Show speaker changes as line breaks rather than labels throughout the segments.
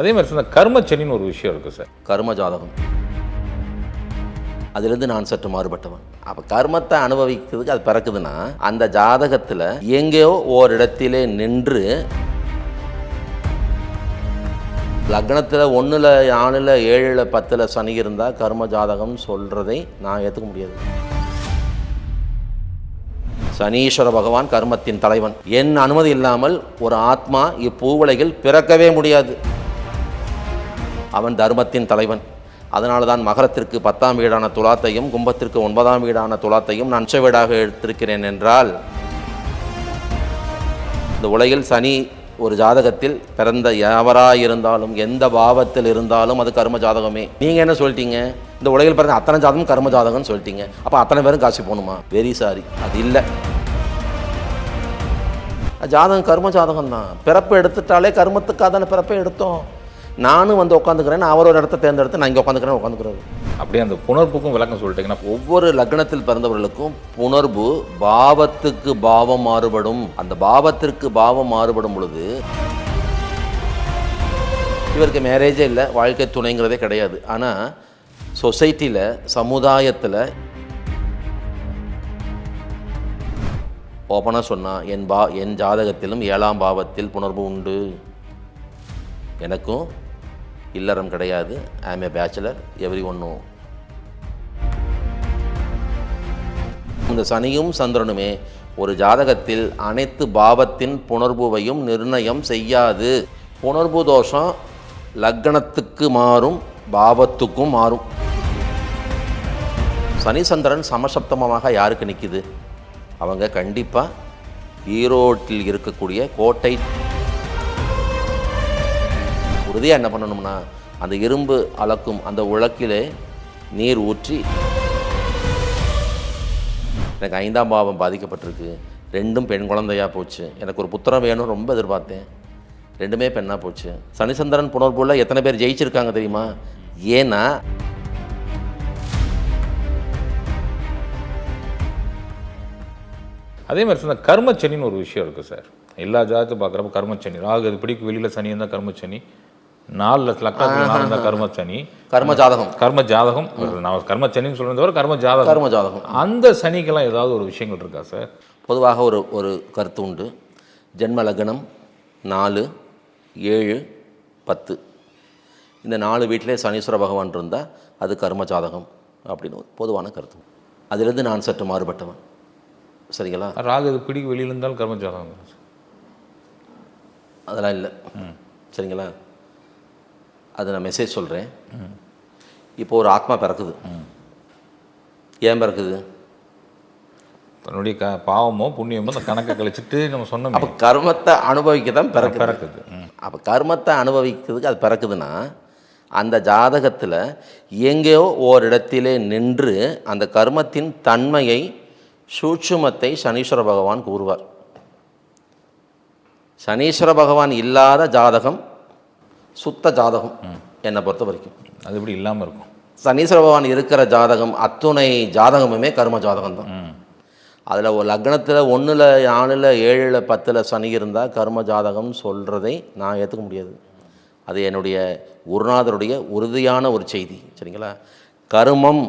அதே மாதிரி சார் கர்ம சனின்னு ஒரு விஷயம் இருக்குது சார்.
கர்ம ஜாதகம். அதிலிருந்து நான் சற்று மாறுபட்டவன். அப்போ கர்மத்தை அனுபவிக்கிறதுக்கு அது பிறக்குதுன்னா அந்த ஜாதகத்தில் எங்கேயோ ஓரிடத்திலே நின்று லக்னத்தில் ஒன்றில் நாலில் ஏழில் பத்தில் சனி இருந்தால் கர்ம ஜாதகம் சொல்கிறதை நான் ஏற்றுக்க முடியாது. சனீஸ்வர பகவான் கர்மத்தின் தலைவன். என் அனுமதி இல்லாமல் ஒரு ஆத்மா இப்பூவலையில் பிறக்கவே முடியாது. அவன் தர்மத்தின் தலைவன். அதனால தான் மகரத்திற்கு பத்தாம் வீடான துலாத்தையும் கும்பத்திற்கு ஒன்பதாம் வீடான துலாத்தையும் நான் வீடாக எடுத்திருக்கிறேன் என்றால் இந்த உலகில் சனி ஒரு ஜாதகத்தில் பிறந்த எவராக இருந்தாலும் எந்த பாவத்தில் இருந்தாலும் அது கர்ம ஜாதகமே. நீங்கள் என்ன சொல்லிட்டீங்க? இந்த உலகில் பிறந்த அத்தனை ஜாதகம் கர்ம ஜாதகம்னு சொல்லிட்டீங்க. அப்போ அத்தனை பேரும் காசு போகணுமா? வெரி சாரி அது இல்லை. ஜாதகம் கர்ம ஜாதகம் தான் பிறப்பு எடுத்துட்டாலே கர்மத்துக்காக தானே பிறப்பை எடுத்தோம். நானும் வந்து உட்காந்துக்கிறேன் அவர் ஒரு இடத்த தேர்ந்தெடுத்து நான் இங்கே உட்காந்துக்கிறேன் உட்காந்துக்கிறாரு.
அப்படியே அந்த புணர்ப்புக்கும் விளக்கம் சொல்லிட்டீங்கன்னா
ஒவ்வொரு லக்னத்தில் பிறந்தவர்களுக்கும் புணர்வு பாவத்துக்கு பாவம் மாறுபடும். அந்த பாவத்திற்கு பாவம் மாறுபடும் பொழுது இவருக்கு மேரேஜே இல்லை வாழ்க்கை துணைங்கிறதே கிடையாது. ஆனால் சொசைட்டியில் சமுதாயத்தில் ஓப்பனாக சொன்னால் என் பா என் ஜாதகத்திலும் ஏழாம் பாவத்தில் புணர்வு உண்டு. எனக்கும் இல்லறம் கிடையாது. I am a bachelor every ஒன்றும் இந்த சனியும் சந்திரனுமே ஒரு ஜாதகத்தில் அனைத்து பாவத்தின் புணர்வுவையும் நிர்ணயம் செய்யாது. புணர்வு தோஷம் லக்னத்துக்கு மாறும் பாவத்துக்கும் மாறும். சனி சந்திரன் சமசப்தமமாக யாருக்கு நிற்கிது அவங்க கண்டிப்பாக ஈரோட்டில் இருக்கக்கூடிய கோட்டை உறுதியாக என்ன பண்ணணும்னா அந்த இரும்பு அளக்கும் அந்த உலக்கிலே நீர் ஊற்றி எனக்கு ஐந்தாம் பாவம் பாதிக்கப்பட்டிருக்கு. ரெண்டும் பெண் குழந்தையா போச்சு. எனக்கு ஒரு புத்திரம் வேணும் ரொம்ப எதிர்பார்த்தேன். ரெண்டுமே பெண்ணாக போச்சு. சனிசந்திரன் புனர்பூல எத்தனை பேர் ஜெயிச்சிருக்காங்க தெரியுமா? ஏன்னா
அதே மாதிரி சார் கர்மச்சனின்னு ஒரு விஷயம் இருக்குது சார். எல்லா ஜாதகத்தை பார்க்குறப்ப கர்மச்சனி. ராகு இது பிடிக்கும். வெளியில் சனி இருந்தால் கர்மச்சனி. நாலு லட்சத்தில் நாலு இருந்தால் கர்மச்சனி.
கர்ம ஜாதகம்
கர்ம ஜாதகம் நான் கர்மச்சனின்னு சொல்கிறத விட கர்ம ஜாதகம்
கர்ம ஜாதகம்
அந்த சனிக்கெல்லாம் ஏதாவது ஒரு விஷயங்கள் இருக்கா சார்?
பொதுவாக ஒரு ஒரு கருத்து உண்டு. ஜென்ம லக்னம் நாலு ஏழு பத்து. இந்த நாலு வீட்டிலே சனீஸ்வர பகவான் இருந்தால் அது கர்ம ஜாதகம் அப்படின்னு பொதுவான கருத்து. அதிலிருந்து நான் சற்று மாறுபட்டவன். சரிங்களா?
ராகு அது பிடிக்கும் வெளியில் இருந்தாலும் கர்ம ஜாதகம்
அதெல்லாம் இல்லை. சரிங்களா? அது நான் மெசேஜ் சொல்கிறேன் இப்போ ஒரு ஆத்மா பிறக்குது. ஏன் பிறக்குது?
தன்னுடைய க பாவமோ புண்ணியமோ அந்த கணக்கை கழிச்சிட்டு நம்ம சொன்னோம்.
அப்போ கர்மத்தை அனுபவிக்க தான் பிறக்குது.
பிறக்குது.
அப்போ கர்மத்தை அனுபவிக்கிறதுக்கு அது பிறக்குதுன்னா அந்த ஜாதகத்தில் எங்கேயோ ஓரிடத்திலே நின்று அந்த கர்மத்தின் தன்மையை சூட்சுமத்தை சனீஸ்வர பகவான் கூறுவார். சனீஸ்வர பகவான் இல்லாத ஜாதகம் சுத்த ஜாதகம் என்னை பொறுத்த வரைக்கும்.
அது இப்படி இல்லாமல் இருக்கும்?
சனீஸ்வர பகவான் இருக்கிற ஜாதகம் அத்துணை ஜாதகமுமே கர்ம ஜாதகம் தான் அதில் ஒரு லக்னத்தில் ஒன்றில் நாலில் ஏழில் பத்தில் சனி இருந்தால் கர்ம ஜாதகம்னு சொல்கிறதை நான் ஏற்றுக்க முடியாது. அது என்னுடைய குருநாதருடைய உறுதியான ஒரு செய்தி சரிங்களா? கருமம்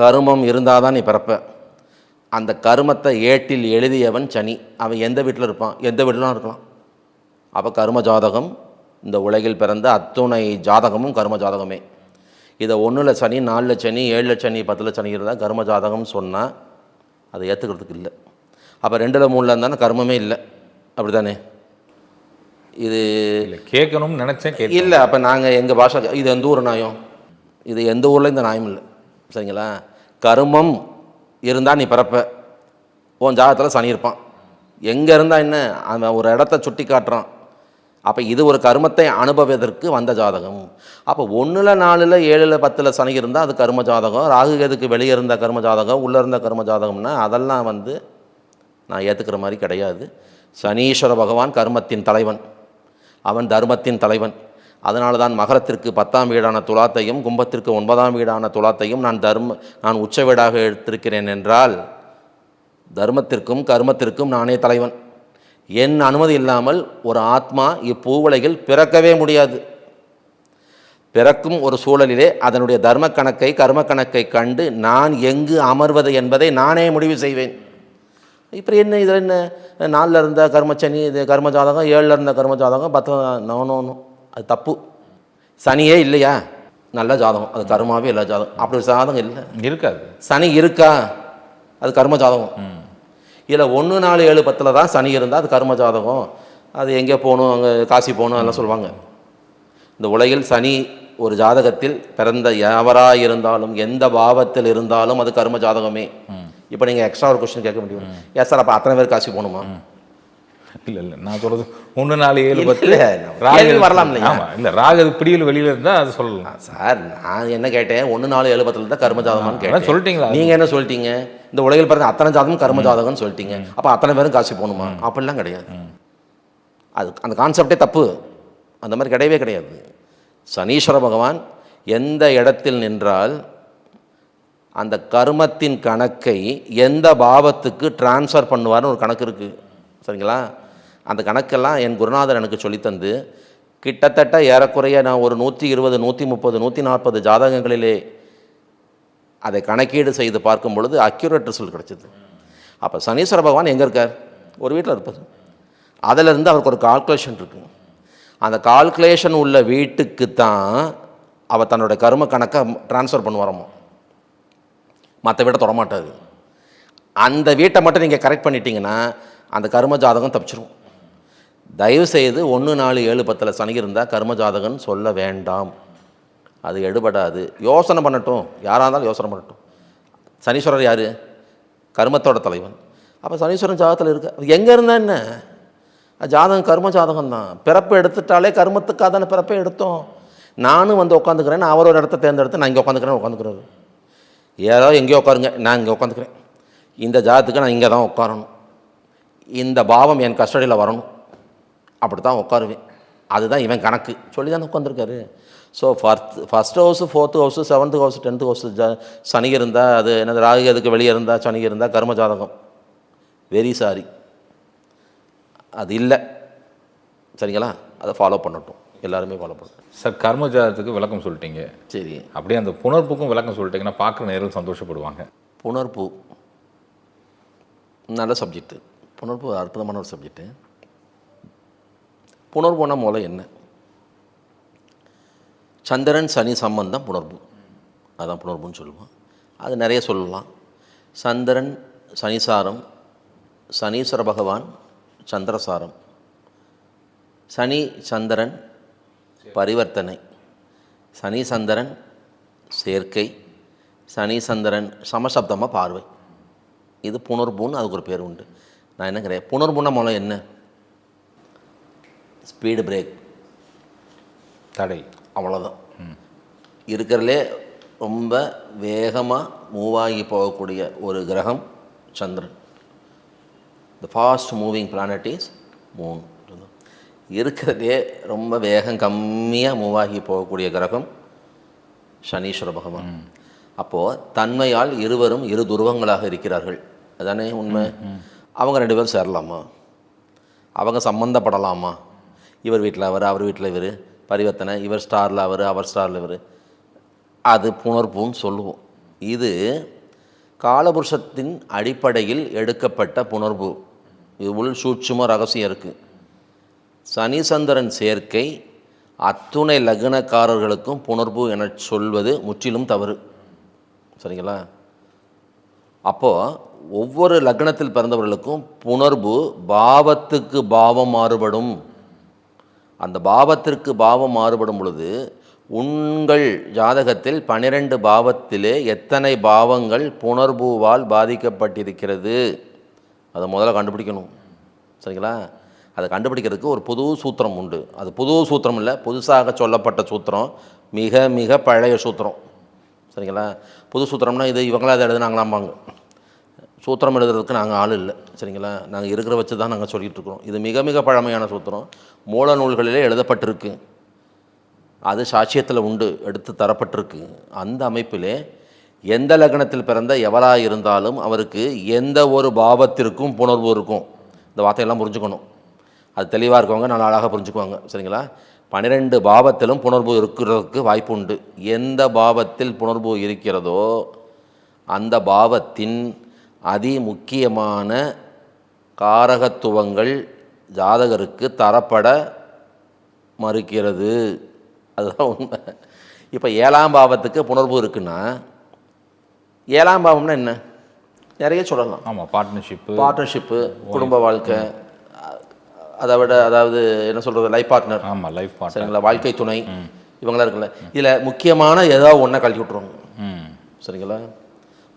கருமம் இருந்தால் தான் நீ பிறப்ப. அந்த கருமத்தை ஏட்டில் எழுதியவன் சனி. அவன் எந்த வீட்டில் இருப்பான்? எந்த வீட்டிலும் இருக்கலாம். அப்போ கர்ம ஜாதகம் இந்த உலகில் பிறந்த அத்துணை ஜாதகமும் கர்ம ஜாதகமே. இதை ஒன்றில் சனி நாலில் சனி ஏழில் சனி பத்தில் சனி இருந்தால் கர்ம ஜாதகம்னு சொன்னால் அதை ஏற்றுக்கிறதுக்கு இல்லை. அப்போ ரெண்டில் மூணில் இருந்தாலும் கர்மமே இல்லை. அப்படி தானே இது
கேட்கணும்னு நினச்சேன்
இல்லை அப்போ நாங்கள் எங்கள் பாஷை இது எந்த ஊர் நியாயம் இது எந்த ஊரில் இந்த நியாயம் இல்லை. சரிங்களா? கருமம் இருந்தால் நீ பிறப்ப. உன் ஜாதகத்தில் சனி இருப்பான். எங்கே இருந்தால் என்ன? அவன் ஒரு இடத்த சுட்டி காட்டுறான் அப்போ இது ஒரு கர்மத்தை அனுபவதற்கு வந்த ஜாதகம். அப்போ ஒன்றில் நாலில் ஏழில் பத்தில் சனி இருந்தால் அது கர்ம ஜாதகம். ராகுகேதுக்கு வெளியே இருந்த கர்ம ஜாதகம் உள்ளே இருந்த கர்ம ஜாதகம்னா அதெல்லாம் வந்து நான் ஏற்றுக்கிற மாதிரி கிடையாது. சனீஸ்வர பகவான் கர்மத்தின் தலைவன். அவன் தர்மத்தின் தலைவன். அதனால தான் மகரத்திற்கு பத்தாம் வீடான துலாத்தையும் கும்பத்திற்கு ஒன்பதாம் வீடான துலாத்தையும் நான் தர்ம நான் உச்ச வீடாக எடுத்திருக்கிறேன் என்றால் தர்மத்திற்கும் கர்மத்திற்கும் நானே தலைவன். என் அனுமதி இல்லாமல் ஒரு ஆத்மா இப்பூவுலகில் பிறக்கவே முடியாது. பிறக்கும் ஒரு சூழலிலே அதனுடைய தர்ம கணக்கை கர்ம கணக்கை கண்டு நான் எங்கு அமர்வது என்பதை நானே முடிவு செய்வேன். இப்போ என்ன இதில் என்ன? நாலில் இருந்த கர்மச்சனி இது கர்ம ஜாதகம் ஏழில் இருந்த கர்ம ஜாதகம் பத்து நோ நோ நோ. அது தப்பு. சனியே இல்லையா? நல்ல ஜாதகம். அது கர்மாவே இல்லை ஜாதகம். அப்படி ஒரு ஜாதகம் இல்லை.
இருக்காது.
சனி இருக்கா? அது கர்ம ஜாதகம். இதில் ஒன்று நாலு ஏழு பத்தில் தான் சனி இருந்தால் அது கர்ம ஜாதகம். அது எங்கே போகணும் அங்கே காசி போகணும் அதெல்லாம் சொல்லுவாங்க. இந்த உலகில் சனி ஒரு ஜாதகத்தில் பிறந்த எவராக இருந்தாலும் எந்த பாவத்தில் இருந்தாலும் அது கர்ம ஜாதகமே. இப்போ நீங்கள் எக்ஸ்ட்ரா ஒரு கொஸ்டின் கேட்க முடியும். ஏன் சார் அப்போ அத்தனை பேர் காசி போகணுமா?
இல்ல இல்ல நான் சொல்றது ஒண்ணு நாலு ஏழு பத்து. ராகு
வரலாம் இல்லையா?
ஆமா இல்ல ராகு பிடியில் வெளியில இருந்தா அது சொல்லலாம்.
சார் நான் என்ன கேட்டேன்? ஒன்று நாலு ஏழு பத்தில் தான் கர்ம ஜாதகம்னு கேட்டேன்.
சொல்லிட்டீங்களா?
நீங்கள் என்ன சொல்லிட்டீங்க? இந்த உலகில் பிறந்த அத்தனை ஜாதகம் கர்ம ஜாதகம்னு சொல்லிட்டீங்க. அப்போ அத்தனை பேரும் காசி போகணுமா? அப்படிலாம் கிடையாது. அது அந்த கான்செப்டே தப்பு. அந்த மாதிரி கிடையவே கிடையாது. சனீஸ்வர பகவான் எந்த இடத்தில் நின்றால் அந்த கர்மத்தின் கணக்கை எந்த பாவத்துக்கு ட்ரான்ஸ்ஃபர் பண்ணுவார்னு ஒரு கணக்கு இருக்குது சரிங்களா? அந்த கணக்கெல்லாம் என் குருநாதர் எனக்கு சொல்லித்தந்து கிட்டத்தட்ட ஏறக்குறைய நான் ஒரு நூற்றி இருபது நூற்றி முப்பது நூற்றி நாற்பது ஜாதகங்களிலே அதை கணக்கீடு செய்து பார்க்கும் பொழுது அக்யூரேட் ரிசல்ட் கிடச்சிது. அப்போ சனீஸ்வர பகவான் எங்கே இருக்கார்? ஒரு வீட்டில் இருப்பார். அதிலிருந்து அவருக்கு ஒரு கால்குலேஷன் இருக்குது அந்த கால்குலேஷன் உள்ள வீட்டுக்கு தான் அவர் தன்னோட கரும கணக்கை ட்ரான்ஸ்ஃபர் பண்ணுவாராமோ? மற்ற வீட்டை தொடமாட்டாது அந்த வீட்டை மட்டும் நீங்கள் கரெக்ட் பண்ணிட்டீங்கன்னா அந்த கர்ம ஜாதகம் தப்பிச்சிரும். தயவு செய்து ஒன்று நாலு ஏழு பத்தில் சனி இருந்தால் கர்ம ஜாதகம்னு சொல்ல வேண்டாம். அது எடுபடாது. யோசனை பண்ணட்டும். யாராக இருந்தாலும் யோசனை பண்ணட்டும். சனீஸ்வரர் யார்? கர்மத்தோட தலைவன். அப்போ சனீஸ்வரன் ஜாதகத்தில் இருக்க அது எங்கே இருந்தால் என்ன? ஜாதகம் கர்ம ஜாதகம் தான். பிறப்பு எடுத்துட்டாலே கர்மத்துக்காக தானே பிறப்பை எடுத்தோம். நானும் வந்து உட்காந்துக்கிறேன் அவர் ஒரு இடத்த தேர்ந்தெடுத்து நான் இங்கே உட்காந்துக்கிறேன் உட்காந்துக்கிறாரு. ஏதோ எங்கேயோ உட்காருங்க நான் இங்கே உட்காந்துக்கிறேன். இந்த ஜாதத்துக்கு நான் இங்கே தான் உட்காரணும். இந்த பாவம் என் கஸ்டடியில் வரணும். அப்படி தான் உட்காருவேன். அதுதான் இவன் கணக்கு. சொல்லி தானே உட்காந்துருக்காரு. So first first house fourth house seventh house tenth house ஜ சனி இருந்தால் அது என்னது ராகு அதுக்கு வெளியே இருந்தால் சனி இருந்தால் கர்ம ஜாதகம். வெரி சாரி அது இல்லை. சரிங்களா? அதை ஃபாலோ பண்ணட்டும். எல்லாருமே ஃபாலோ பண்ணட்டும்.
சார் கர்ம ஜாதகத்துக்கு விளக்கம் சொல்லிட்டீங்க.
சரி.
அப்படியே அந்த புனர்ப்புக்கும் விளக்கம் சொல்லிட்டீங்கன்னா பார்க்குற நேரம் சந்தோஷப்படுவாங்க.
புணர்ப்பு. நல்ல சப்ஜெக்ட்டு புணர்ப்பு அற்புதமான ஒரு சப்ஜெக்ட்டு புணர்வுனா மூலம் என்ன? சந்திரன் சனி சம்பந்தம் புணர்வு. அதான் புணர்வுன்னு சொல்லுவோம். அது நிறைய சொல்லலாம். சந்திரன் சனிசாரம் சனீஸ்வர பகவான் சந்திரசாரம் சனி சந்திரன் பரிவர்த்தனை. சனி சந்திரன் சேர்க்கை. சனி சந்திரன் சமசப்தமாக பார்வை. இது புணர்புன்னு அதுக்கு ஒரு பேர் உண்டு. நான் என்ன கிடையாது புணர்புன மூலம் என்ன? Speed brake.
தடை.
அவ்வளோதான் இருக்கிறதுலே ரொம்ப வேகமாக மூவ் ஆகி போகக்கூடிய ஒரு கிரகம் சந்திரன். The fast moving planet is moon இருக்கிறதுலே ரொம்ப வேகம் கம்மியாக மூவ் ஆகி போகக்கூடிய கிரகம் சனீஸ்வர பகவான். அப்போது தன்மையால் இருவரும் இரு துருவங்களாக இருக்கிறார்கள். அதானே உண்மை? அவங்க ரெண்டு பேரும் சேரலாமா? அவங்க சம்மந்தப்படலாமா இவர் வீட்டில் அவர் அவர் வீட்டில் இவர். பரிவர்த்தனை இவர் ஸ்டாரில் அவர் அவர் ஸ்டாரில் இவர். அது புணர்ப்புன்னு சொல்லுவோம். இது காலபுருஷத்தின் அடிப்படையில் எடுக்கப்பட்ட புணர்வு. இது உள் சூட்சும ரகசியம் இருக்குது சனி சந்திரன் சேர்க்கை அத்துணை லக்னக்காரர்களுக்கும் புணர்வு என சொல்வது முற்றிலும் தவறு. சரிங்களா? அப்போது ஒவ்வொரு லக்னத்தில் பிறந்தவர்களுக்கும் புணர்வு பாவத்துக்கு பாவம் மாறுபடும். அந்த பாவத்திற்கு பாவம் மாறுபடும் பொழுது உங்கள் ஜாதகத்தில் பன்னிரெண்டு பாவத்திலே எத்தனை பாவங்கள் புனர்பூவால் பாதிக்கப்பட்டிருக்கிறது? அதை முதல்ல கண்டுபிடிக்கணும். சரிங்களா? அதை கண்டுபிடிக்கிறதுக்கு ஒரு புது சூத்திரம் உண்டு. அது புது சூத்திரம் இல்லை புதுசாக சொல்லப்பட்ட சூத்திரம். மிக மிக பழைய சூத்திரம். சரிங்களா? புது சூத்திரம்னா இது இவங்களாக அதை எழுதுனாங்களாம்பாங்க. சூத்திரம் எழுதுறதுக்கு நாங்கள் ஆள் இல்லை. சரிங்களா? நாங்கள் இருக்கிற வச்சு தான் நாங்கள் சொல்லிகிட்டு இருக்கிறோம் இது மிக மிக பழமையான சூத்திரம். மூல நூல்களிலே எழுதப்பட்டிருக்கு. அது சாட்சியத்தில் உண்டு. எடுத்து தரப்பட்டிருக்கு. அந்த அமைப்பிலே எந்த லக்னத்தில் பிறந்த எவராக இருந்தாலும் அவருக்கு எந்த ஒரு பாவத்திற்கும் புணர்வு இருக்கும். இந்த வார்த்தையெல்லாம் புரிஞ்சுக்கணும். அது தெளிவாக இருக்கவங்க நல்லா அழகாக புரிஞ்சுக்குவாங்க. சரிங்களா? பன்னிரெண்டு பாவத்திலும் புணர்வு இருக்கிறதுக்கு வாய்ப்பு உண்டு. எந்த பாவத்தில் புணர்வு இருக்கிறதோ அந்த பாவத்தின் அதி முக்கியமான காரகத்துவங்கள் ஜாதகருக்கு தரப்பட மறுக்கிறது. அதுதான் உண்மை. இப்போ ஏழாம் பாவத்துக்கு புணர்வு இருக்குன்னா ஏழாம் பாவம்னா என்ன? நிறைய சொல்லலாம்.
ஆமாம் பார்ட்னர்ஷிப்பு
பார்ட்னர்ஷிப்பு குடும்ப வாழ்க்கை அதை விட அதாவது என்ன சொல்கிறது லைஃப் பார்ட்னர்
ஆமாம் லைஃப் பார்ட்னர்
சரிங்களா? வாழ்க்கை துணை. இவங்களாம் இருக்குல்ல. இதில் முக்கியமான ஏதோ ஒன்றை கழட்டி விட்ருவாங்க
ம்.
சரிங்களா?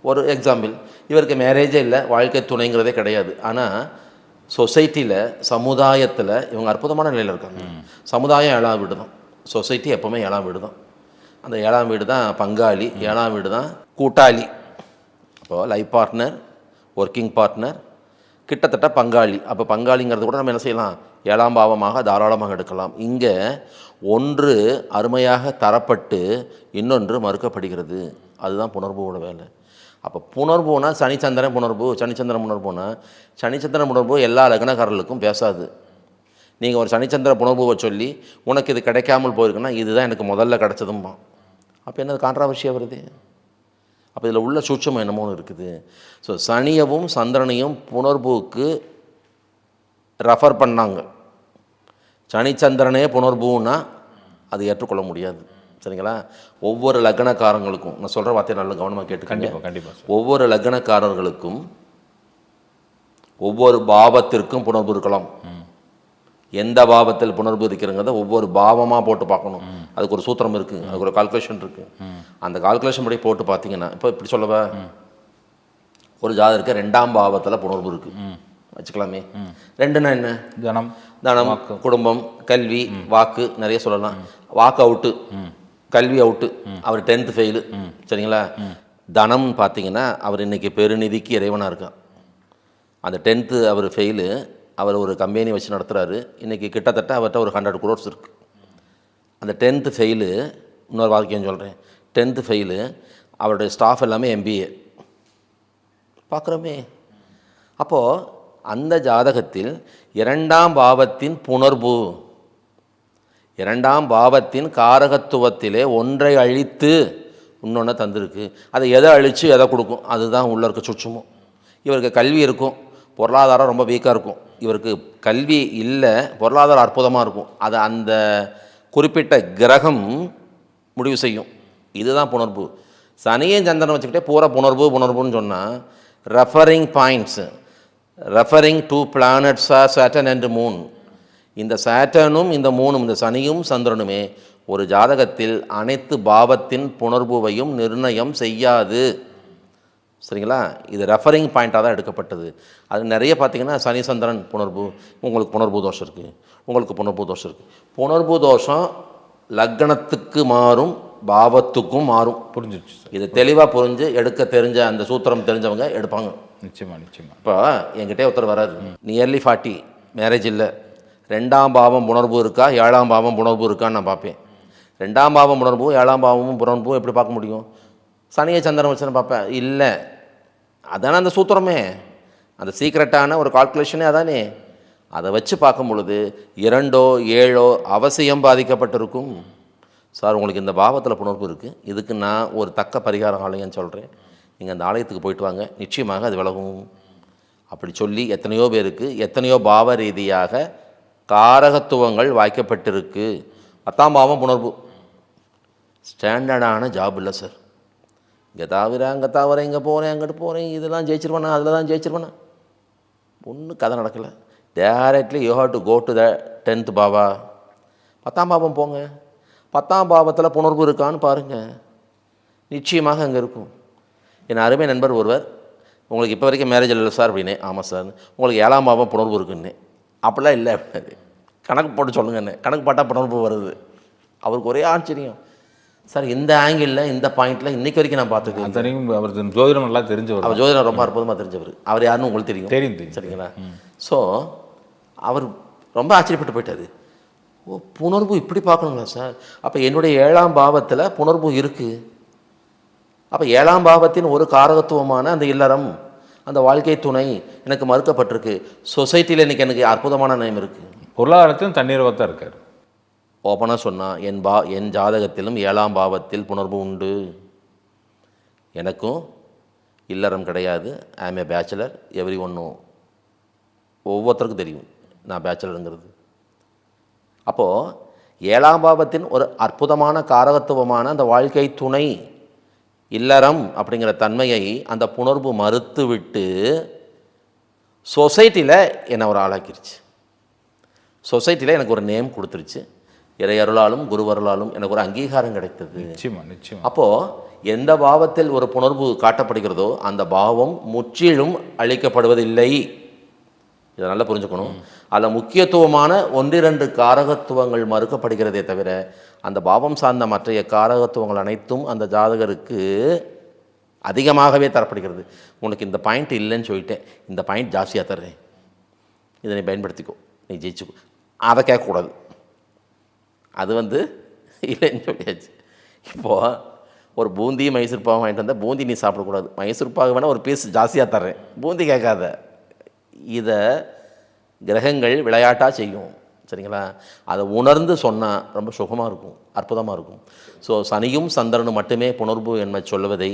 ஒரு எக்ஸாம்பிள் இவருக்கு மேரேஜே இல்லை வாழ்க்கை துணைங்கிறதே கிடையாது. ஆனால் சொசைட்டியில் சமுதாயத்தில் இவங்க அற்புதமான நிலையில் இருக்காங்க. சமுதாயம் ஏழாம் வீடு தான். சொசைட்டி எப்போவுமே ஏழாம் வீடு தான். அந்த ஏழாம் வீடு தான் பங்காளி ஏழாம் வீடு தான் கூட்டாளி. அப்போது லைஃப் பார்ட்னர் ஒர்க்கிங் பார்ட்னர் கிட்டத்தட்ட பங்காளி. அப்போ பங்காளிங்கிறது கூட நம்ம என்ன செய்யலாம்? ஏழாம் பாவமாக தாராளமாக எடுக்கலாம். இங்கே ஒன்று அருமையாக தரப்பட்டு இன்னொன்று மறுக்கப்படுகிறது. அதுதான் புணர்வோட வேலை. அப்போ புணர்வுனா சனிச்சந்திரன் புணர்வு சனிச்சந்திரன் புணர்வுனா சனிச்சந்திரன் புணர்வு எல்லா லக்னக்காரர்களுக்கும் பேசாது. நீங்கள் ஒரு சனிச்சந்திர புணர்வுவை சொல்லி உனக்கு இது கிடைக்காமல் போயிருக்குன்னா இதுதான் எனக்கு முதல்ல கிடச்சதும்பா. அப்போ என்னது கான்ட்ராவர்ஷியாக வருது? அப்போ இதில் உள்ள சூட்சம் என்னமோ ஒன்று இருக்குது. ஸோ சனியவும் சந்திரனையும் புணர்வுக்கு ரெஃபர் பண்ணாங்க. சனிச்சந்திரனே புணர்வுன்னா அது ஏற்றுக்கொள்ள முடியாது. சரிங்களா? ஒவ்வொரு லக்னக்காரங்களுக்கும் நான் சொல்கிற வார்த்தையை நல்ல கவனமாக கேட்டுக்கங்க.
கண்டிப்பாக கண்டிப்பாக
ஒவ்வொரு லக்னக்காரர்களுக்கும் ஒவ்வொரு பாவத்திற்கும் புணர்வு இருக்கலாம். எந்த பாவத்தில் புணர்வு இருக்கிறங்கிறத ஒவ்வொரு பாவமாக போட்டு பார்க்கணும். அதுக்கு ஒரு சூத்திரம் இருக்குது அதுக்கு ஒரு கால்குலேஷன் இருக்குது அந்த கால்குலேஷன் படி போட்டு பார்த்தீங்கன்னா இப்போ இப்படி சொல்லவா ஒரு ஜாதகருக்கு ரெண்டாம் பாவத்தில் புணர்வு இருக்குது வச்சுக்கலாமே. ரெண்டுன்னா என்ன?
ஜனம்
தனம் குடும்பம் கல்வி வாக்கு நிறைய சொல்லலாம். வாக்கு அவுட்டு கல்வி அவுட்டு அவர் டென்த்து ஃபெயிலு சரிங்களா? தனம் பார்த்தீங்கன்னா அவர் இன்னைக்கு பெருநிதிக்கு இறைவனாக இருக்கான். அந்த டென்த்து அவர் ஃபெயிலு அவர் ஒரு கம்பெனி வச்சு நடத்துகிறாரு இன்றைக்கி கிட்டத்தட்ட அவர்கிட்ட ஒரு ஹண்ட்ரட் குரோர்ஸ் இருக்குது அந்த டென்த்து ஃபெயிலு இன்னொரு வாக்கியம் சொல்கிறேன் டென்த்து ஃபெயிலு அவருடைய ஸ்டாஃப் எல்லாமே எம்பிஏ பார்க்குறோமே. அப்போது அந்த ஜாதகத்தில் இரண்டாம் பாவத்தின் புணர்வு இரண்டாம் பாவத்தின் காரகத்துவத்திலே ஒன்றை அழித்து இன்னொன்று தந்திருக்கு. அதை எதை அழித்து எதை கொடுக்கும்? அதுதான் உள்ள இருக்க சுற்றுமும் இவருக்கு கல்வி இருக்கும். பொருளாதாரம் ரொம்ப வீக்காக இருக்கும். இவருக்கு கல்வி இல்லை பொருளாதாரம் அற்புதமாக இருக்கும். அதை அந்த குறிப்பிட்ட கிரகம் முடிவு செய்யும். இதுதான் புணர்வு. சனியும் சந்திரன் வச்சுக்கிட்டே பூரா புணர்வு புணர்வுன்னு சொன்னால் referring points referring to planets are Saturn and moon இந்த சேட்டனும் இந்த மூணும் இந்த சனியும் சந்திரனுமே ஒரு ஜாதகத்தில் அனைத்து பாவத்தின் புணர்வுவையும் நிர்ணயம் செய்யாது. சரிங்களா? இது ரெஃபரிங் பாயிண்ட்டாக தான் எடுக்கப்பட்டது. அது நிறைய பார்த்தீங்கன்னா சனி சந்திரன் புணர்வு உங்களுக்கு புணர்வு தோஷம் இருக்குது உங்களுக்கு புணர்வு தோஷம் இருக்குது புணர்வு தோஷம் லக்னத்துக்கு மாறும் பாவத்துக்கும் மாறும்.
புரிஞ்சிருச்சு சார்.
இது தெளிவாக புரிஞ்சு எடுக்க தெரிஞ்ச அந்த சூத்திரம் தெரிஞ்சவங்க எடுப்பாங்க.
நிச்சயமா நிச்சயமா.
இப்போ என்கிட்டே ஒருத்தர் வராரு. நியர்லி ஃபார்ட்டி மேரேஜ் இல்லை. ரெண்டாம் பாவம் உணர்வு இருக்கா? ஏழாம் பாவம் உணர்வு இருக்கான்னு நான் பார்ப்பேன். ரெண்டாம் பாவம் உணர்வு ஏழாம் பாவமும் உணர்வும் எப்படி பார்க்க முடியும்? சனியை சந்திரன் வச்சு நான் பார்ப்பேன். இல்லை. அதானே அந்த சூத்திரமே. அந்த சீக்ரெட்டான ஒரு கால்குலேஷனே அதானே. அதை வச்சு பார்க்கும் பொழுது இரண்டோ ஏழோ அவசியம் பாதிக்கப்பட்டிருக்கும். சார் உங்களுக்கு இந்த பாவத்தில் புணர்வு இருக்குது இதுக்கு நான் ஒரு தக்க பரிகாரம் ஆலயம் சொல்கிறேன் நீங்கள் அந்த ஆலயத்துக்கு போயிட்டு வாங்க. நிச்சயமாக அது விலகும். அப்படி சொல்லி எத்தனையோ பேருக்கு எத்தனையோ பாவ ரீதியாக காரகத்துவங்கள் வாய்க்கப்பட்டிருக்கு. பத்தாம் பாவம் புணர்வு. ஸ்டாண்டர்டான ஜாப் இல்லை சார் இங்கே தாவிரேன் அங்கே தாவர இங்கே போகிறேன் அங்கிட்டு போகிறேன் இதெல்லாம் ஜெயிச்சிருவேனா அதில் தான் ஜெயிச்சிருவேனா? ஒன்றும் கதை நடக்கலை. Directly you have to go to the tenth பாவா. பத்தாம் பாவம் போங்க. பத்தாம் பாவத்தில் புணர்வு இருக்கான்னு பாருங்கள் நிச்சயமாக அங்கே இருக்கும். என் அருமை நண்பர் ஒருவர் உங்களுக்கு இப்போ வரைக்கும் மேரேஜ் இல்லை சார் அப்படின்னே ஆமாம் சார் உங்களுக்கு ஏழாம் பாவம் புணர்வு இருக்குன்னே அப்படிலாம் இல்லை. அப்படின்னாரு கணக்கு போட்டு சொல்லுங்கண்ணே கணக்கு போட்டால் புணர்வு வருது. அவருக்கு ஒரே ஆச்சரியம். சார் இந்த ஆங்கிளில் இந்த பாயிண்டில் இன்னைக்கு வரைக்கும் நான் பார்த்துக்கேன்
அத்தனையும் அவர் ஜோதிடம் நல்லா தெரிஞ்சவர்
அவர் ஜோதிடம் ரொம்ப அற்புதமாக தெரிஞ்சவர். அவர் யாருன்னு உங்களுக்கு தெரியும்.
தெரியும் தெரியும்.
சரிங்களா? ஸோ அவர் ரொம்ப ஆச்சரியப்பட்டு போயிட்டாரு. ஓ புணர்வு இப்படி பார்க்கணுங்களா சார்? அப்போ என்னுடைய ஏழாம் பாவத்தில் புணர்வு இருக்குது அப்போ ஏழாம் பாவத்தின் ஒரு காரகத்துவமான அந்த இல்லறம் அந்த வாழ்க்கை துணை எனக்கு மறுக்கப்பட்டிருக்கு. சொசைட்டியில் இன்னைக்கு எனக்கு அற்புதமான நயம் இருக்குது
பொருளாதாரத்திலும் தண்ணீர் தான் இருக்கார்
ஓப்பனாக சொன்னால் என் பா என் ஜாதகத்திலும் ஏழாம் பாவத்தில் புணர்வு உண்டு. எனக்கும் இல்லறம் கிடையாது. ஐம் ஏ பேச்சுலர் எவ்ரி ஒன்றும் ஒவ்வொருத்தருக்கும் தெரியும். நான் பேச்சுலருங்கிறது அப்போது ஏழாம் பாவத்தின் ஒரு அற்புதமான காரகத்துவமான அந்த வாழ்க்கை துணை இல்லறம் அப்படிங்கிற தன்மையை அந்த புணர்வு மறுத்து விட்டு சொசைட்டியில் என்னை ஒரு ஆளாக்கிருச்சு. சொசைட்டியில் எனக்கு ஒரு நேம் கொடுத்துருச்சு. இறையருளாலும் குருவருளாலும் எனக்கு ஒரு அங்கீகாரம் கிடைத்தது.
நிச்சயமா நிச்சயமா.
அப்போது எந்த பாவத்தில் ஒரு புணர்வு காட்டப்படுகிறதோ அந்த பாவம் முற்றிலும் அழிக்கப்படுவதில்லை. இதை நல்லா புரிஞ்சுக்கணும். அதில் முக்கியத்துவமான ஒன்றிரண்டு காரகத்துவங்கள் மறுக்கப்படுகிறதே தவிர அந்த பாவம் சார்ந்த மற்றைய காரகத்துவங்கள் அனைத்தும் அந்த ஜாதகருக்கு அதிகமாகவே தரப்படுகிறது. உனக்கு இந்த பாயிண்ட் இல்லைன்னு சொல்லிட்டேன். இந்த பாயிண்ட் ஜாஸ்தியாக தர்றேன். இதை நீ பயன்படுத்திக்கோ. நீ ஜெயிச்சுக்கோ. அதை கேட்கக்கூடாது. அது வந்து இல்லைன்னு சொல்லியாச்சு. இப்போது ஒரு பூந்தி மைசூர் பாவம் வாங்கிட்டு வந்தால் பூந்தி நீ சாப்பிடக்கூடாது. மைசூர் பாகு வேணால் ஒரு பீஸ் ஜாஸ்தியாக தர்றேன். பூந்தி கேட்காத. இதை கிரகங்கள் விளையாட்டாக செய்யும். சரிங்களா? அதை உணர்ந்து சொன்னால் ரொம்ப சுகமாக இருக்கும் அற்புதமாக இருக்கும். ஸோ சனியும் சந்திரனும் மட்டுமே புணர்வு என்ப சொல்லுவதை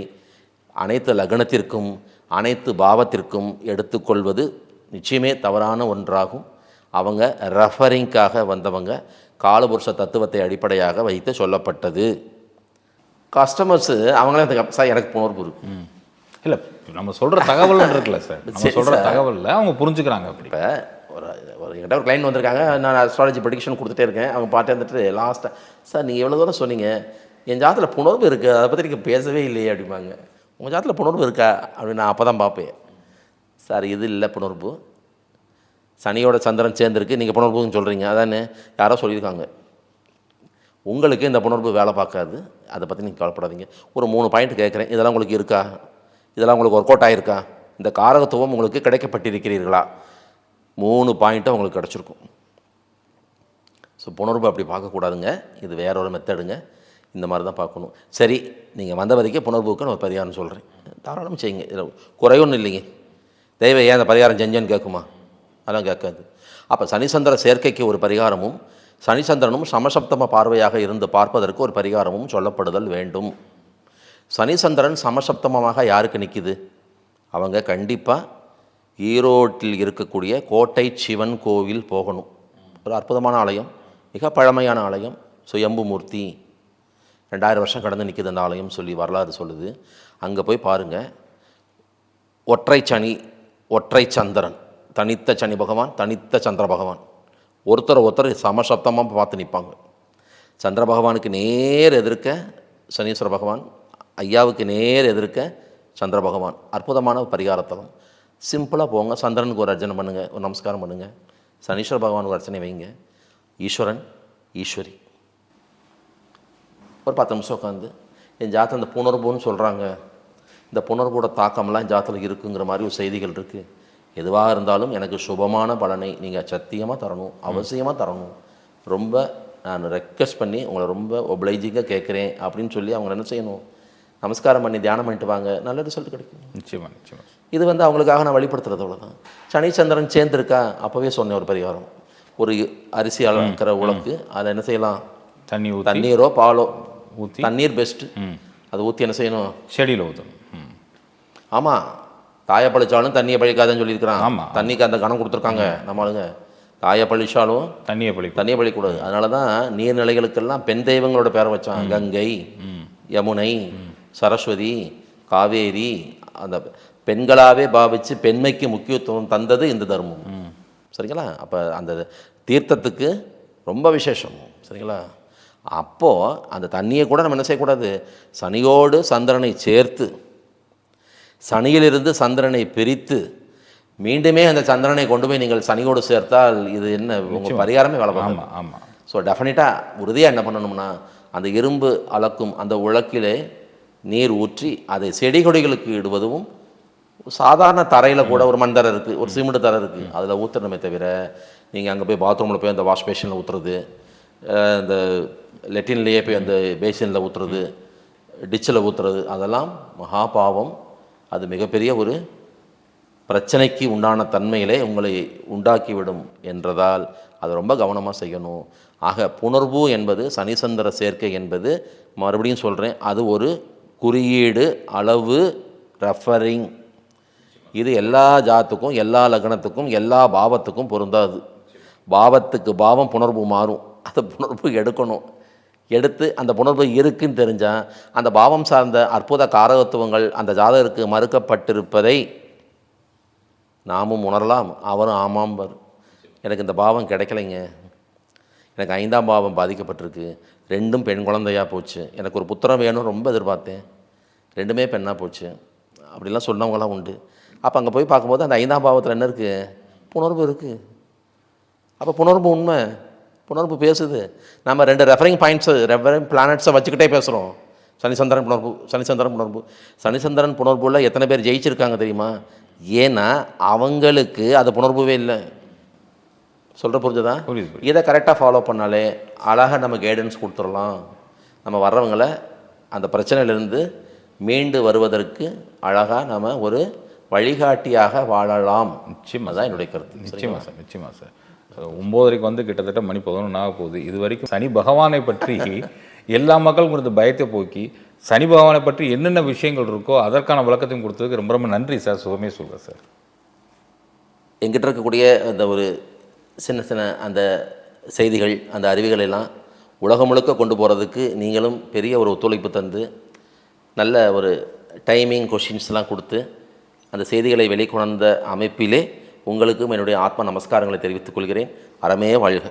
அனைத்து லக்னத்திற்கும் அனைத்து பாவத்திற்கும் எடுத்துக்கொள்வது நிச்சயமே தவறான ஒன்றாகும். அவங்க ரெஃபரிங்காக வந்தவங்க காலபுருஷ தத்துவத்தை அடிப்படையாக வைத்து சொல்லப்பட்டது. கஸ்டமர்ஸு அவங்களே அந்த சார் எனக்கு புணர்வு இருக்கு.
ம். இல்லை நம்ம சொல்கிற தகவல் இருக்குல்ல சார். சொல்கிற. தகவலில் அவங்க புரிஞ்சுக்கிறாங்க அப்படி.
இப்போ என்கிட்ட ஒரு கிளைண்ட் வந்திருக்காங்க. நான் அஸ்ட்ராலஜி ப்ரடிக்ஷன் கொடுத்துட்டே இருக்கேன். அவங்க பார்த்து வந்துட்டு லாஸ்ட்டாக சார் நீங்கள் எவ்வளோ தூரம் சொன்னீங்க. என் ஜாதத்தில் புணர்வு இருக்குது அதை பற்றி நீங்கள் பேசவே இல்லையே அப்படிம்பாங்க. உங்கள் ஜாதத்தில் புணர்வு இருக்கா? அப்படின்னு நான் அப்போ தான் பார்ப்பேன். சார் இது இல்லை புணர்வு. சனியோட சந்திரன் சேர்ந்துருக்கு. நீங்கள் புணர்வுன்னு சொல்கிறீங்க அதானே? யாரோ சொல்லியிருக்காங்க. உங்களுக்கு இந்த புணர்வு வேலை பார்க்காது. அதை பற்றி நீங்கள் கவலைப்படாதீங்க. ஒரு மூணு பாயிண்ட் கேட்குறேன். இதெல்லாம் உங்களுக்கு இருக்கா? இதெல்லாம் உங்களுக்கு ஒர்க் அவுட் ஆகிருக்கா இந்த காரகத்துவம் உங்களுக்கு கிடைக்கப்பட்டிருக்கிறீர்களா? மூணு பாயிண்ட்டும் உங்களுக்கு கிடச்சிருக்கும். ஸோ புணர்வு அப்படி பார்க்கக்கூடாதுங்க. இது வேற ஒரு மெத்தடுங்க இந்த மாதிரி தான் பார்க்கணும். சரி நீங்கள் வந்த வரைக்கும் புணர்வுக்கு நான் பரிகாரம் சொல்கிறேன் தாராளம் செய்யுங்க. இதில் குறையொன்றும் இல்லைங்க. தெய்வம் ஏன் அந்த பரிகாரம் செஞ்சேன்னு கேட்குமா? அதெல்லாம் கேட்காது. அப்போ சனிசந்திர சேர்க்கைக்கு ஒரு பரிகாரமும் சனிசந்திரனும் சமசப்தம பார்வையாக இருந்து பார்ப்பதற்கு ஒரு பரிகாரமும் சொல்லப்படுதல் வேண்டும். சனிசந்திரன் சமசப்தமமாக யாருக்கு நிற்கிது அவங்க கண்டிப்பாக ஈரோட்டில் இருக்கக்கூடிய கோட்டை சிவன் கோவில் போகணும். ஒரு அற்புதமான ஆலயம் மிக பழமையான ஆலயம் சுயம்பு மூர்த்தி ரெண்டாயிரம் வருஷம் கடந்து நிற்கிது அந்த ஆலயம் சொல்லி வரலாறு சொல்லுது. அங்கே போய் பாருங்கள் ஒற்றை சனி ஒற்றை சந்திரன். தனித்த சனி பகவான் தனித்த சந்திர பகவான். ஒருத்தர் ஒருத்தர் சமசப்தமாக பார்த்து நிற்பாங்க சந்திர பகவானுக்கு நேர் எதிர்க்க சனீஸ்வர பகவான் ஐயாவுக்கு நேர் எதிர்க்க சந்திர பகவான். அற்புதமான பரிகாரத்தலம். சிம்பிளாக போங்க. சந்திரனுக்கு ஒரு அர்ச்சனை பண்ணுங்கள் ஒரு நமஸ்காரம் பண்ணுங்கள் சனீஸ்வர பகவானுக்கு ஒரு அர்ச்சனை வைங்க. ஈஸ்வரன் ஈஸ்வரி. ஒரு பத்து நிமிஷம் உட்காந்து என் ஜாத்தில் இந்த புணர்வுன்னு சொல்கிறாங்க இந்த புணர்வோட தாக்கம்லாம் என் ஜாத்தில் இருக்குங்கிற மாதிரி ஒரு செய்திகள் இருக்குது எதுவாக இருந்தாலும் எனக்கு சுபமான பலனை நீங்கள் சத்தியமாக தரணும் அவசியமாக தரணும். ரொம்ப நான் ரெக்வஸ்ட் பண்ணி உங்களை ரொம்ப ஒப்ளைஜிங்காக கேட்குறேன் அப்படின்னு சொல்லி அவங்க என்ன செய்யணும்? நமஸ்காரம் பண்ணி தியானம் பண்ணிட்டு வாங்க. நல்ல ரிசல்ட் கிடைக்கும்.
நிச்சயமா நிச்சயமா.
இது வந்து அவங்களுக்காக நான் வழிபடுத்துறது அவ்வளோதான் சனிச்சந்திரன் சேர்ந்துருக்கா அப்போவே சொன்னேன் ஒரு பரிகாரம். ஒரு அரிசி அளக்கிற உலக்கு அதை என்ன செய்யலாம்?
தண்ணி
தண்ணீரோ பாலோ
ஊற்றி
தண்ணீர் பெஸ்ட்டு அதை ஊற்றி என்ன செய்யணும்?
செடியில் ஊற்றணும்
ஆமாம் தாயை பழிச்சாலும் தண்ணியை பழிக்காதுன்னு சொல்லியிருக்கிறான்.
ஆமா.
தண்ணிக்கு அந்த கணம் கொடுத்துருக்காங்க நம்ம ஆளுங்க. தாயை பழிச்சாலும்
தண்ணியை பழிக்கும்
தண்ணியை பழிக்கூடாது. அதனால தான் நீர்நிலைகளுக்கெல்லாம் பெண் தெய்வங்களோட பேரை வச்சான். கங்கை யமுனை சரஸ்வதி காவேரி அந்த பெண்களாகவே பாவித்து பெண்மைக்கு முக்கியத்துவம் தந்தது இந்த தர்மம். சரிங்களா? அப்போ அந்த தீர்த்தத்துக்கு ரொம்ப விசேஷம். சரிங்களா? அப்போது அந்த தண்ணியை கூட நம்ம என்ன செய்யக்கூடாது? சனியோடு சந்திரனை சேர்த்து சனியிலிருந்து சந்திரனை பிரித்து மீண்டுமே அந்த சந்திரனை கொண்டு போய் நீங்கள் சனியோடு சேர்த்தால் இது என்ன உங்கள் பரிகாரமே பார்க்கும்
ஆமாம் ஆமாம்
ஸோ டெஃபினட்டாக உறுதியாக என்ன பண்ணணும்னா அந்த இரும்பு அளக்கும் அந்த உலக்கிலே நீர் ஊற்றி அதை செடி கொடிகளுக்கு இடுவதும் சாதாரண தரையில் கூட ஒரு மண் தரை இருக்குது ஒரு சிமெண்ட் தரை இருக்குது அதில் ஊற்றணுமே தவிர நீங்கள் அங்கே போய் பாத்ரூமில் போய் அந்த வாஷ் பேஷனில் ஊற்றுறது இந்த லெட்டின்லேயே போய் அந்த பேசினில் ஊற்றுறது டிச்சில் ஊற்றுறது அதெல்லாம் மகா பாவம். அது மிகப்பெரிய ஒரு பிரச்சனைக்கு உண்டான தன்மையிலே உங்களை உண்டாக்கிவிடும் என்றதால் அதை ரொம்ப கவனமாக செய்யணும். ஆக புணர்வு என்பது சனிசந்திர சேர்க்கை என்பது மறுபடியும் சொல்கிறேன் அது ஒரு குறியீடு அளவு ரெஃபரிங் இது எல்லா ஜாத்துக்கும் எல்லா லக்னத்துக்கும் எல்லா பாவத்துக்கும் பொருந்தாது. பாவத்துக்கு பாவம் புணர்வு மாறும். அந்த புணர்வு எடுக்கணும். எடுத்து அந்த புணர்வு இருக்குன்னு தெரிஞ்சால் அந்த பாவம் சார்ந்த அற்புத காரகத்துவங்கள் அந்த ஜாதகருக்கு மறுக்கப்பட்டிருப்பதை நாமும் உணரலாம். அவரும் ஆமாம்பர். எனக்கு இந்த பாவம் கிடைக்கலைங்க. எனக்கு ஐந்தாம் பாவம் பாதிக்கப்பட்டிருக்கு. ரெண்டும் பெண் குழந்தையாக போச்சு. எனக்கு ஒரு புத்திரம் வேணும் ரொம்ப எதிர்பார்த்தேன். ரெண்டுமே பெண்ணாக போச்சு. அப்படிலாம் சொன்னவங்களாம் உண்டு. அப்போ அங்கே போய் பார்க்கும்போது அந்த ஐந்தாம் பாவத்தில் என்ன இருக்குது புணர்வு இருக்குது அப்போ புணர்வு உண்மை. புணர்வு பேசுது. நம்ம ரெண்டு ரெஃபரிங் பாயிண்ட்ஸு ரெஃபரிங் பிளானட்ஸை வச்சுக்கிட்டே பேசுகிறோம் சனிசந்திரன் புணர்வு சனிசந்திரன் புணர்வு. சனிசந்திரன் புணர்வுல எத்தனை பேர் ஜெயிச்சிருக்காங்க தெரியுமா? ஏன்னா அவங்களுக்கு அது புணர்வுவே இல்லை. சொல்கிற புரிஞ்சுதா. இதை கரெக்டாக ஃபாலோ பண்ணாலே அழகாக நம்ம கைடன்ஸ் கொடுத்துடலாம். நம்ம வர்றவங்கள அந்த பிரச்சனையிலேருந்து மீண்டு வருவதற்கு அழகாக நம்ம ஒரு வழிகாட்டியாக வாழலாம்.
நிச்சயமா
அதான் என்னுடைய கருத்து.
நிச்சயமா சார் நிச்சயமா சார். ஒம்போதரைக்கு வந்து கிட்டத்தட்ட மணி பதினொன்று ஆக போகுது. இது வரைக்கும் சனி பகவானை பற்றி எல்லா மக்களுக்கும் கொடுத்த பயத்தை போக்கி சனி பகவானை பற்றி என்னென்ன விஷயங்கள் இருக்கோ அதற்கான விளக்கத்தையும் கொடுத்ததுக்கு ரொம்ப ரொம்ப நன்றி சார். சுகமே சொல்கிறேன் சார்.
எங்கிட்ட இருக்கக்கூடிய அந்த ஒரு சின்ன சின்ன அந்த செய்திகள் அந்த அறிவுகளெல்லாம் உலகம் முழுக்க கொண்டு போகிறதுக்கு நீங்களும் பெரிய ஒரு ஒத்துழைப்பு தந்து நல்ல ஒரு டைமிங் கொஷின்ஸ்லாம் கொடுத்து அந்த செய்திகளை வெளிக்கொணர்ந்த அமைப்பிலே உங்களுக்கும் என்னுடைய ஆத்ம நமஸ்காரங்களை தெரிவித்துக் கொள்கிறேன். அறமே வாழ்க.